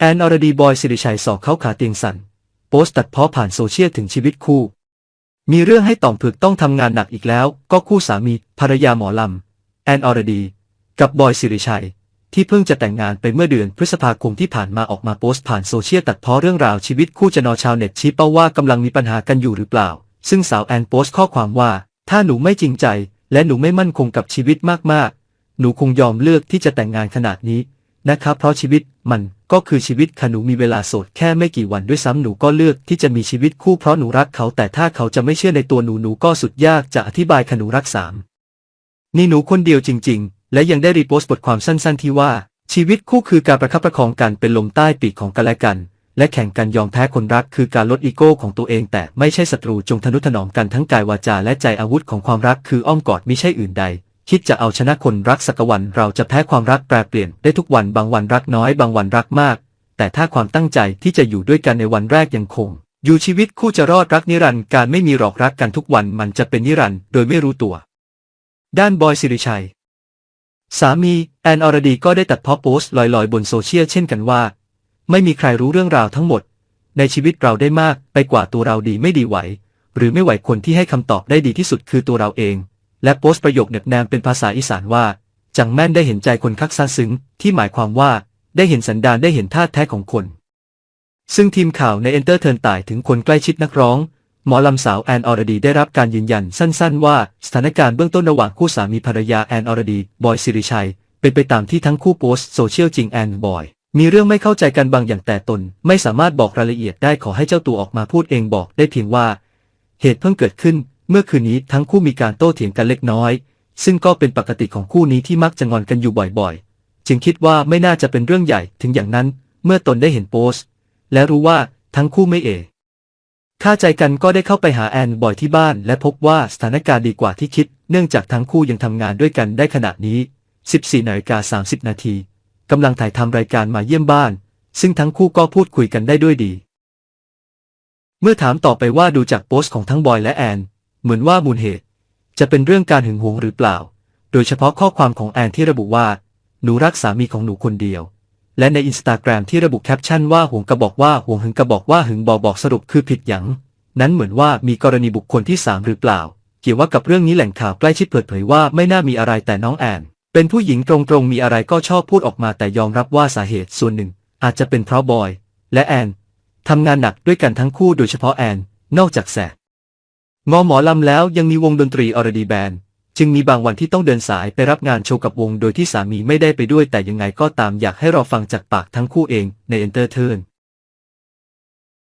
แอนอรดีบอยสิริชัยสอกเข้าขาเตียงสั่นโพสต์ตัดเพ้อผ่านโซเชียลถึงชีวิตคู่ มีเรื่องให้ต่อมผึกต้องทำงานหนักอีกแล้ว ก็คู่สามีภรรยาหมอลำ แอนอรดี กับบอยสิริชัย ที่เพิ่งจะแต่งงานไปเมื่อเดือนพฤษภาคมที่ผ่านมาออกมาโพสต์ผ่านโซเชียลตัดเพ้อเรื่องราวชีวิตคู่จะนอชาวเน็ตชี้เป้าว่ากำลังมีปัญหากันอยู่หรือเปล่า ซึ่งสาวแอนโพสต์ข้อความว่า ถ้าหนูไม่จริงใจ และหนูไม่มั่นคงกับชีวิตมากๆ หนูคงยอมเลือกที่จะแต่งงานขนาดนี้ นะครับ เพราะชีวิตมันก็คือชีวิตค่ะหนูมีเวลาโสดแค่ไม่กี่วันด้วยซ้ำหนูก็เลือกที่จะมีชีวิตคู่เพราะหนูรักเขา แต่ถ้าเขาจะไม่เชื่อในตัวหนูหนูก็สุดยากจะอธิบายค่ะหนูรักสามนี่หนูคนเดียวจริง ๆ และยังได้รีโพสต์บทความสั้น ๆ ที่ว่า ชีวิตคู่คือการประคับประคองกันเป็นลมใต้ปีกของกันและกัน และแข่งกันยอมแพ้คนรักคือการลดอีโก้ของตัวเอง แต่ไม่ใช่ศัตรูจงทนุถนอมกันทั้งกายวาจาและใจอาวุธของความรักคืออ้อมกอดมิใช่อื่นใด คิดจะเอาชนะคนรักสักวันเราจะแพ้ความรักแปรเปลี่ยนได้ทุกวันบางวันรักน้อยบางวันรักมาก แต่ถ้าความตั้งใจที่จะอยู่ด้วยกันในวันแรกยังคง อยู่ชีวิตคู่จะรอดรักนิรันดร์การไม่มีหลอกรักกันทุกวันมันจะเป็นนิรันดร์โดยไม่รู้ตัว ด้านบอยสิริชัย สามีแอนอรดีก็ได้ตัดเพ้อโพสต์ลอยๆ บนโซเชียลเช่นกันว่า ไม่มีใครรู้เรื่องราวทั้งหมด ในชีวิตเราได้มากไปกว่าตัวเราดีไม่ดีไหว หรือไม่ไหวคนที่ให้คำตอบได้ดีที่สุดคือตัวเราเอง และโพสต์ประโยคเน็บแนมเป็นภาษาอีสานว่า จังแม่นได้เห็นใจคนคักซาซึ้ง ที่หมายความว่าได้เห็นสันดานได้เห็นท่าแท้ของคน ซึ่งทีมข่าวในเอนเตอร์เทิร์นต่ายถึงคนใกล้ชิดนักร้อง หมอลำสาวแอนอรดีได้รับการยืนยันสั้นๆ ว่าสถานการณ์เบื้องต้นระหว่างคู่สามีภรรยาแอนอรดีบอยสิริชัย เป็นไปตามที่ทั้งคู่โพสต์โซเชียลจริงแอนบอยมีเรื่องไม่เข้าใจกันบางอย่างแต่ตน ไม่สามารถบอกรายละเอียดได้ขอให้เจ้าตัวออกมาพูดเองบอกได้เพียงว่า เหตุเพิ่งเกิดขึ้น เมื่อคืนนี้ทั้งคู่มีการโต้เถียงกันเล็กน้อย ซึ่งก็เป็นปกติของคู่นี้ที่มักจะงอนกันอยู่บ่อยๆ จึงคิดว่าไม่น่าจะเป็นเรื่องใหญ่ถึงอย่างนั้น เมื่อตนได้เห็นโพสต์ และรู้ว่าทั้งคู่ไม่เอค่าใจกันก็ได้เข้าไปหาแอนบ่อยที่บ้าน และพบว่าสถานการณ์ดีกว่าที่คิด เนื่องจากทั้งคู่ยังทำงานด้วยกันได้ขณะนี้ 14นาฬิกา30 นาทีกำลังถ่ายทำรายการมาเยี่ยมบ้าน ซึ่งทั้งคู่ก็พูดคุยกันได้ด้วยดี เมื่อถามต่อไปว่าดูจากโพสต์ของทั้งบอยและแอน เหมือนว่ามูลเหตุ จะเป็นเรื่องการหึงหวงหรือเปล่า โดยเฉพาะข้อความของแอนที่ระบุว่า หนูรักสามีของหนูคนเดียว และในอินสตาแกรมที่ระบุแคปชั่นว่าห่วงกระบอกว่าห่วงหึงกระบอกว่าหึงบอกบอกสรุปคือผิดหยังนั้นเหมือนว่ามีกรณีบุคคลที่สามหรือเปล่า เกี่ยวว่ากับเรื่องนี้แหล่งข่าวใกล้ชิดเปิดเผยว่าไม่น่ามีอะไรแต่น้องแอน เป็นผู้หญิงตรงๆมีอะไรก็ชอบพูดออกมาแต่ยอมรับว่าสาเหตุส่วนหนึ่ง อาจจะเป็นเพราะบอย และแอนทำงานหนักด้วยกันทั้งคู่โดยเฉพาะแอน นอกจากแสก งอหมอลำแล้วยังมีวงดนตรีอรดีแบนด์จึงมีบางวันที่ต้องเดินสายไปรับงานโชว์กับวงโดยที่สามีไม่ได้ไปด้วยแต่ยังไงก็ตามอยากให้เราฟังจากปากทั้งคู่เองในเอนเตอร์เทิร์น